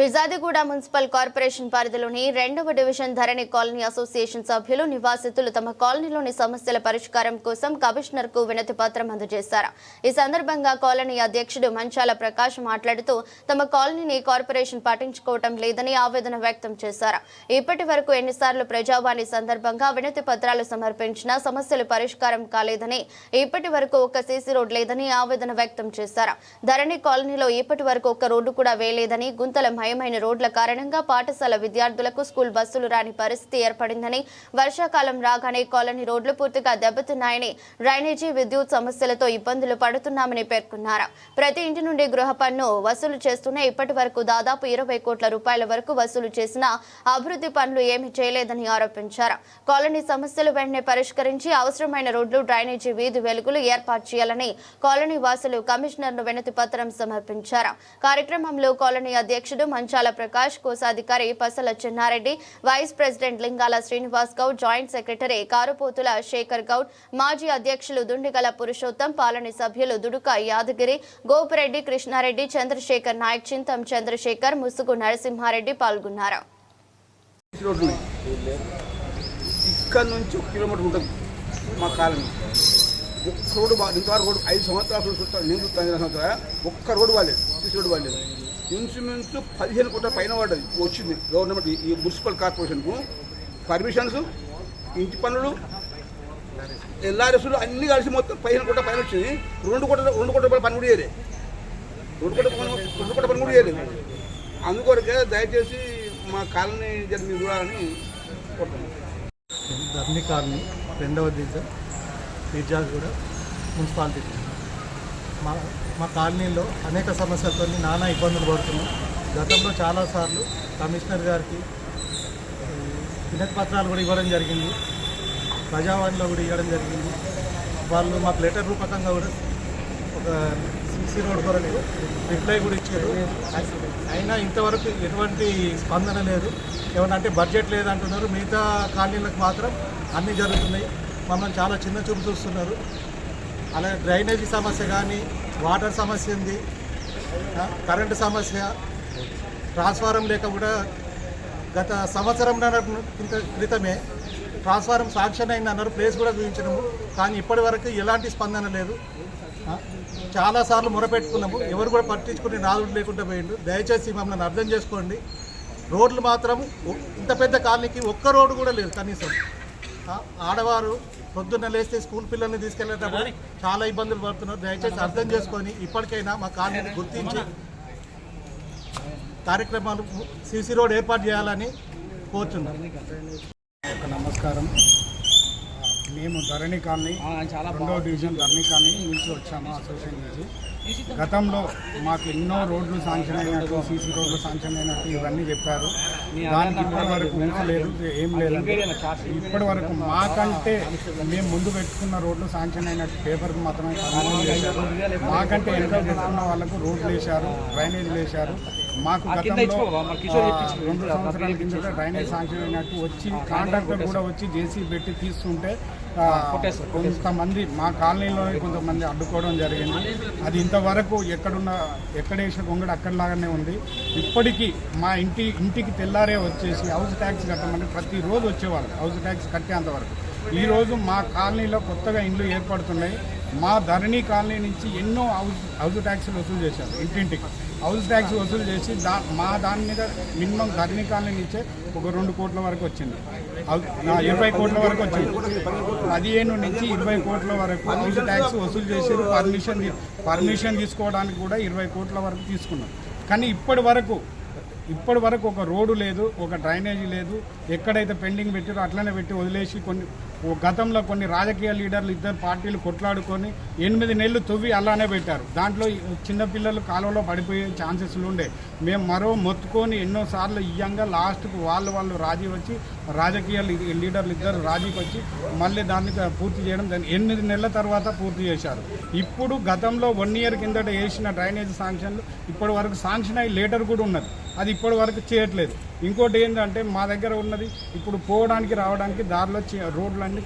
ఫిజాదిగూడ municipal corporation పరిధిలోని రెండవ division Dharani colony association సభ్యులు నివాసితులు తమ కాలనీలోని సమస్యల పరిష్కారం కోసం కమిషనర్కు వినతి పత్రం అందజేశారు. ఈ సందర్భంగా కాలనీ అధ్యక్షుడు మంచాల ప్రకాష్ మాట్లాడుతూ తమ కాలనీని కార్పొరేషన్ పట్టించుకోవటం లేదని ఆవేదన వ్యక్తం చేశారు. ఇప్పటి వరకు ఎన్నిసార్లు ప్రజావాణి సందర్భంగా వినతి పత్రాలు సమర్పించినా సమస్యలు పరిష్కారం కాలేదని ఇప్పటి వరకు ఒక్క సీసీ రోడ్ లేదని ఆవేదన వ్యక్తం చేశారు. ధరణి కాలనీలో ఇప్పటి వరకు ఒక్క రోడ్డు కూడా వేయలేదని గుంతల మయమైన రోడ్ల కారణంగా పాఠశాల విద్యార్థులకు స్కూల్ బస్సులు రాని పరిస్థితి ఏర్పడిందని వర్షాకాలం రాగానే కాలనీ రోడ్లు పూర్తిగా దెబ్బతిన్నాయని డ్రైనేజీ విద్యుత్ సమస్యలతో ఇబ్బందులు పడుతున్నామని పేర్కొన్నారు. ప్రతి ఇంటి నుండి గృహ పన్ను వసూలు చేస్తూనే ఇప్పటి వరకు దాదాపు ఇరవై కోట్ల రూపాయల వరకు వసూలు చేసిన అభివృద్ధి పనులు ఏమీ చేయలేదని ఆరోపించారు. కాలనీ సమస్యలు వెంటనే పరిష్కరించి అవసరమైన రోడ్లు డ్రైనేజీ వీధి వెలుగులు ఏర్పాటు చేయాలని కాలనీ వాసులు కమిషనర్ను వినతి పత్రం సమర్పించారు. కార్యక్రమంలో కాలనీ అధ్యక్షుడు మంచాల ప్రకాష్ కోశాధికారి Pasala Chennareddy vice president Lingala Srinivas Goud joint secretary Karupothula Shekhar Goud మాజీ అధ్యక్షులు దుండిగల పురుషోత్తం పాలనీ సభ్యులు దుడుక యాదగిరి గోపిరెడ్డి కృష్ణారెడ్డి చంద్రశేఖర్ నాయక్ చింతం చంద్రశేఖర్ ముసుగు నరసింహారెడ్డి పాల్గొన్నారు. ఇక్కడ నుంచి ఒక కిలోమీటర్ ఉంటుంది మా కాలనీ. ఒక్క రోడ్డు ఇంతవరకు రోడ్డు ఐదు సంవత్సరాలు చూస్తాను నేను చూస్తాను ఐదు సంవత్సరాలు ఒక్క రోడ్డు వాళ్ళేది తీసి రోడ్డు వాళ్ళేది ఇన్సూరెన్స్ పదిహేను కోట్ల పైన పడ్డది. వచ్చింది. గవర్నమెంట్ ఈ మున్సిపల్ కార్పొరేషన్కు. పర్మిషన్స్ ఇంటి పనులు ఎల్ఆర్ఎస్లు అన్ని కలిసి మొత్తం పదిహేను కోట్ల పైన వచ్చింది. రెండు కోట్ల రెండు కోట్ల రూపాయల పని కూడా చేయలేదు రెండు కోట్ల పని రెండు కోట్ల పని కూడా చేయలేదు. అందుకొరకే దయచేసి మా కాలనీ జరిగిన చూడాలని కోరుతున్నాను ధర్మి కాలనీ రెండవ డివిజన్ కూడా మున్సిపాలిటీ. మా మా కాలనీలో అనేక సమస్యలతో నానా ఇబ్బందులు పడుతున్నాం. గతంలో చాలాసార్లు కమిషనర్ గారికి వినతి పత్రాలు కూడా ఇవ్వడం జరిగింది. ప్రజావాణిలో కూడా ఇవ్వడం జరిగింది. వాళ్ళు మాకు లెటర్ రూపకంగా కూడా ఒక సిసి రోడ్ కొరకు రిప్లై కూడా ఇచ్చారు. అయినా ఇంతవరకు ఎటువంటి స్పందన లేదు. ఏమన్నా అంటే బడ్జెట్ లేదంటున్నారు. మిగతా కాలనీలకు మాత్రం అన్నీ జరుగుతున్నాయి. మమ్మల్ని చాలా చిన్న చూపు చూస్తున్నారు. అలాగే డ్రైనేజీ సమస్య కానీ వాటర్ సమస్య ఉంది కరెంటు సమస్య ట్రాన్స్ఫారం లేక కూడా గత సంవత్సరం క్రితమే ట్రాన్స్ఫారం శాంక్షన్ అయింది అన్నారు ప్లేస్ కూడా చూపించినాము. కానీ ఇప్పటి వరకు ఎలాంటి స్పందన లేదు. చాలాసార్లు మొరపెట్టుకున్నాము. ఎవరు కూడా పట్టించుకుని నాదుడు లేకుండా పోయిండు. దయచేసి మమ్మల్ని అర్థం చేసుకోండి. రోడ్లు మాత్రం ఇంత పెద్ద కాలనీకి ఒక్క రోడ్డు కూడా లేదు కనీసం. ఆడవారు పొద్దున్న లేస్తే స్కూల్ పిల్లల్ని తీసుకెళ్ళేటప్పుడు చాలా ఇబ్బందులు పడుతున్నారు. దయచేసి అర్థం చేసుకొని ఇప్పటికైనా మా కాలనీని గుర్తించి కార్యక్రమాలు సీసీ రోడ్ ఏర్పాటు చేయాలని కోరుతున్నాను ఒక నమస్కారం. మేము ధరణి కాలనీ రెండో డివిజన్ ధరణి కాలనీ నుంచి వచ్చాము అసోసియేషన్ నుంచి గతంలో మాకు ఎన్నో రోడ్లు శాంక్షన్ అయినట్టు సీసీ రోడ్లు శాంక్షన్ అయినట్టు ఇవన్నీ చెప్పారు దానికి ఇప్పటి వరకు ఉంచలేదు ఏం లేదంటే ఇప్పటి వరకు మాకంటే మేము ముందు పెట్టుకున్న రోడ్లు శాంక్షన్ అయినట్టు పేపర్కి మాత్రమే మాకంటే వెనక పెట్టుకున్న వాళ్ళకు రోడ్లు వేశారు డ్రైనేజీలు వేశారు మాకు రెండు సంవత్సరాల కిందట డ్రైనేజ్ శాంక్షన్ అయినట్టు వచ్చి కాంట్రాక్టర్ కూడా వచ్చి జేసీ పెట్టి తీస్తుంటే కొంతమంది మా కాలనీలో కొంతమంది అడ్డుకోవడం జరిగింది. అది ఇంతవరకు ఎక్కడున్న ఎక్కడ వేసిన గొంగడు అక్కడలాగానే ఉంది. ఇప్పటికీ మా ఇంటి ఇంటికి తెల్లారే వచ్చేసి హౌస్ ట్యాక్స్ కట్టమని ప్రతిరోజు వచ్చేవాళ్ళు హౌస్ ట్యాక్స్ కట్టేంతవరకు ఈరోజు మా కాలనీలో కొత్తగా ఇండ్లు ఏర్పడుతున్నాయి. మా ధరణి కాలనీ నుంచి ఎన్నో హౌస్ హౌస్ ట్యాక్స్లు వసూలు చేశారు ఇంటింటికి. హౌస్ ట్యాక్స్ వసూలు చేసి దా మా దాని మీద మినిమం ధరణి కాలనీ నుంచే ఒక రెండు కోట్ల వరకు వచ్చింది. ఇరవై కోట్ల వరకు వచ్చింది. పదిహేను నుంచి ఇరవై కోట్ల వరకు హౌస్ ట్యాక్స్ వసూలు చేసారు పర్మిషన్ పర్మిషన్ తీసుకోవడానికి కూడా ఇరవై కోట్ల వరకు తీసుకున్నాం. కానీ ఇప్పటి వరకు ఇప్పటి వరకు ఒక రోడ్డు లేదు ఒక డ్రైనేజీ లేదు. ఎక్కడైతే పెండింగ్ పెట్టారో అట్లనే పెట్టి వదిలేసి కొన్ని ఓ గతంలో కొన్ని రాజకీయ లీడర్లు ఇద్దరు పార్టీలు కొట్లాడుకొని ఎనిమిది నెలలు తవ్వి అలానే పెట్టారు. దాంట్లో చిన్నపిల్లలు కాలువలో పడిపోయే ఛాన్సెస్ ఉండే. మేము మరో మొత్తుకొని ఎన్నోసార్లు ఇయ్యంగా లాస్ట్కు వాళ్ళు వాళ్ళు రాజీ వచ్చి రాజకీయ లీడర్లు ఇద్దరు రాజీకి వచ్చి మళ్ళీ దాన్ని పూర్తి చేయడం దాన్ని ఎనిమిది నెలల తర్వాత పూర్తి చేశారు. ఇప్పుడు గతంలో వన్ ఇయర్ కిందట వేసిన డ్రైనేజ్ శాంక్షన్లు ఇప్పటి వరకు శాంక్షన్ అయ్యి లేటర్ కూడా ఉన్నది. అది ఇప్పటి వరకు చేయట్లేదు. ఇంకోటి ఏంటంటే మా దగ్గర ఉన్నది ఇప్పుడు పోవడానికి రావడానికి దారిలో రోడ్లన్నీ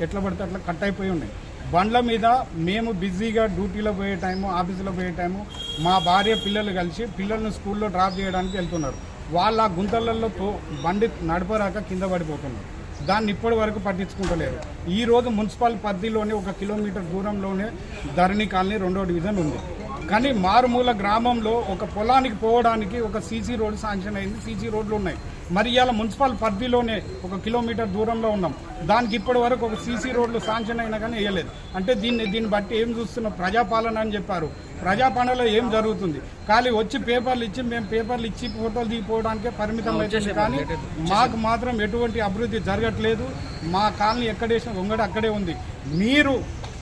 ఎట్లా పడితే అట్లా కట్ అయిపోయి ఉన్నాయి. బండ్ల మీద మేము బిజీగా డ్యూటీలో పోయే టైము ఆఫీసులో పోయే టైము మా భార్య పిల్లలు కలిసి పిల్లల్ని స్కూల్లో డ్రాప్ చేయడానికి వెళ్తున్నారు. వాళ్ళ ఆ గుంతలలో తో- బండి నడపరాక కింద పడిపోతున్నారు. దాన్ని ఇప్పటి వరకు పట్టించుకుంటలేరు ఈ రోజు మున్సిపల్ పరిధిలోనే ఒక కిలోమీటర్ దూరంలోనే ధరణి కాలనీ రెండో డివిజన్ ఉంది. కానీ మారుమూల గ్రామంలో ఒక పొలానికి పోవడానికి ఒక సీసీ రోడ్ శాంక్షన్ అయింది. సీసీ రోడ్లు ఉన్నాయి. మరి ఇవాళ మున్సిపల్ పరిధిలోనే ఒక కిలోమీటర్ దూరంలో ఉన్నాం. దానికి ఇప్పటి వరకు ఒక సీసీ రోడ్లు శాంక్షన్ అయినా కానీ వేయలేదు. అంటే దీన్ని దీన్ని బట్టి ఏం చూస్తున్నాం ప్రజాపాలన అని చెప్పారు. ప్రజాపాలనలో ఏం జరుగుతుంది? ఖాళీ వచ్చి పేపర్లు ఇచ్చి మేము పేపర్లు ఇచ్చి ఫోటోలు దిగిపోవడానికే పరిమితం అవుతుంది. కానీ మాకు మాత్రం ఎటువంటి అభివృద్ధి జరగట్లేదు. మా కాలనీ ఎక్కడేసిన ఉంగడ అక్కడే ఉంది. మీరు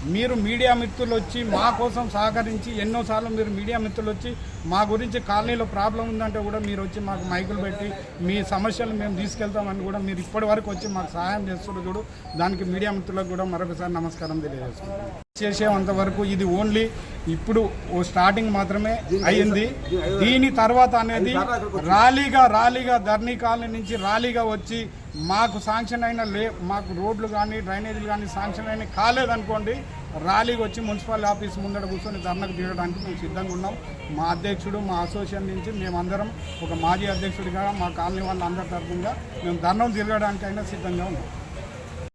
మీరు మీడియా మిత్రులు వచ్చి మా కోసం సహకరించి ఎన్నోసార్లు మీరు మీడియా మిత్రులు వచ్చి మా గురించి కాలనీలో ప్రాబ్లం ఉందంటే కూడా మీరు వచ్చి మాకు మైకులు పెట్టి మీ సమస్యలు మేము తీసుకెళ్తామని కూడా మీరు ఇప్పటి వరకు వచ్చి మాకు సహాయం చేస్తున్నారు చూడు. దానికి మీడియా మిత్రులకు కూడా మరొకసారి నమస్కారం తెలియజేస్తున్నాను చేసేంత వరకు ఇది ఓన్లీ ఇప్పుడు ఓ స్టార్టింగ్ మాత్రమే అయ్యింది దీని తర్వాత అనేది ర్యాలీగా ర్యాలీగా ధర్నీ కాలనీ నుంచి ర్యాలీగా వచ్చి మాకు శాంక్షన్ అయిన లే మాకు రోడ్లు కానీ డ్రైనేజీలు కానీ శాంక్షన్ అయిన కాలేదనుకోండి ర్యాలీకి వచ్చి మున్సిపల్ ఆఫీస్ ముందర కూర్చొని ధర్నకు తీయడానికి మేము సిద్ధంగా ఉన్నాం. మా అధ్యక్షుడు మా అసోసియేషన్ నుంచి మేమందరం ఒక మాజీ అధ్యక్షుడిగా మా కాలనీ వాళ్ళందరి తరఫుగా మేము ధర్నం తిరగడానికైనా సిద్ధంగా ఉన్నాం.